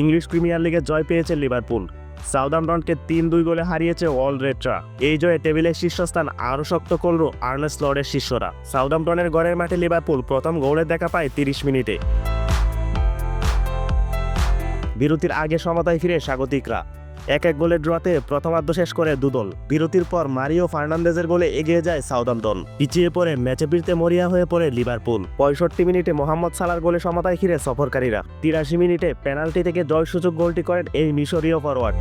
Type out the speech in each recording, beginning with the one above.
English premier লিগে জয় পেয়েছে Liverpool. সাউদাম্পটনকে তিন দুই গোলে হারিয়েছে ওয়াল রেডরা এই জয়ে টেবিলের শীর্ষস্থান আরও শক্ত করল আর্নেস লর্ডের শিষ্যরা। সাউদাম্পটনের গড়ের মাঠে লিভারপুল প্রথম গোলের দেখা পায় তিরিশ মিনিটে। বিরতির আগে সমতায় ফিরে স্বাগতিকরা। এক এক গোলের ড্রতে প্রথমার্ধ শেষ করে দুদল বিরতির পর মারিও ফার্নান্দেজের গোলে এগিয়ে যায় সাউদাম্পটন। পিছিয়ে পড়ে ম্যাচে ফিরতে মরিয়া হয়ে পড়ে লিভারপুল। পঁয়ষট্টি মিনিটে মোহাম্মদ সালার গোলে সমতায় ফিরে সফরকারীরা। তিরাশি মিনিটে পেনাল্টি থেকে জয়সূচক গোলটি করেন এই মিশরীয় ফরওয়ার্ড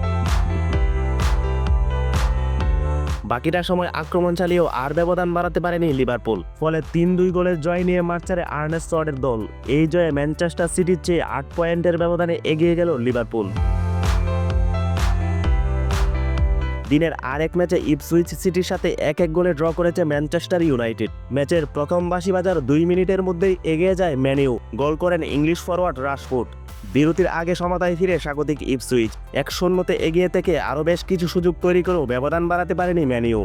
বাকিটা সময় আক্রমণ চালিয়েও আর ব্যবধান বাড়াতে পারেনি লিভারপুল। ফলে তিন দুই গোলের জয় নিয়ে মাঠ ছাড়ে আর্নেস্ট লর্ডের দল। এই জয়ে ম্যানচেস্টার সিটির চেয়ে আট পয়েন্টের ব্যবধানে এগিয়ে গেল লিভারপুল। দিনের আরেক ম্যাচে ইপসুইচ সিটির সাথে এক এক গোলে ড্র করেছে ম্যানচেস্টার ইউনাইটেড। ম্যাচের প্রথম বাসি বাজার দুই মিনিটের মধ্যেই এগিয়ে যায় ম্যানিউ গোল করেন ইংলিশ ফরওয়ার্ড রাশফুট বিরতির আগে সমতায় ফিরে স্বাগতিক ইপসুইচ। এক শূন্যতে এগিয়ে থেকে আরও বেশ কিছু সুযোগ তৈরি করেও ব্যবধান বাড়াতে পারেনি ম্যানিউ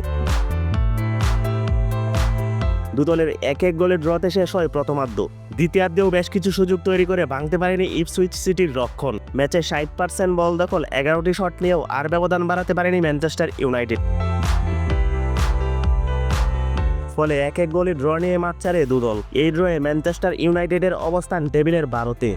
দুদলের এক এক গোলের ড্রতে শেষ হয় প্রথমার্ধ। দ্বিতীয়ার্ধেও বেশ কিছু সুযোগ তৈরি করে ভাঙতে পারেনি ইপসুইচ সিটির রক্ষণ। ম্যাচে ষাট পার্সেন্ট বল দখল, এগারোটি শট নিয়েও আর ব্যবধান বাড়াতে পারেনি ম্যানচেস্টার ইউনাইটেড। ফলে এক এক গোলে ড্র নিয়ে মাঠ ছাড়ে দুদল। এই ড্রয়ে ম্যানচেস্টার ইউনাইটেডের অবস্থান টেবিলের বারোতে।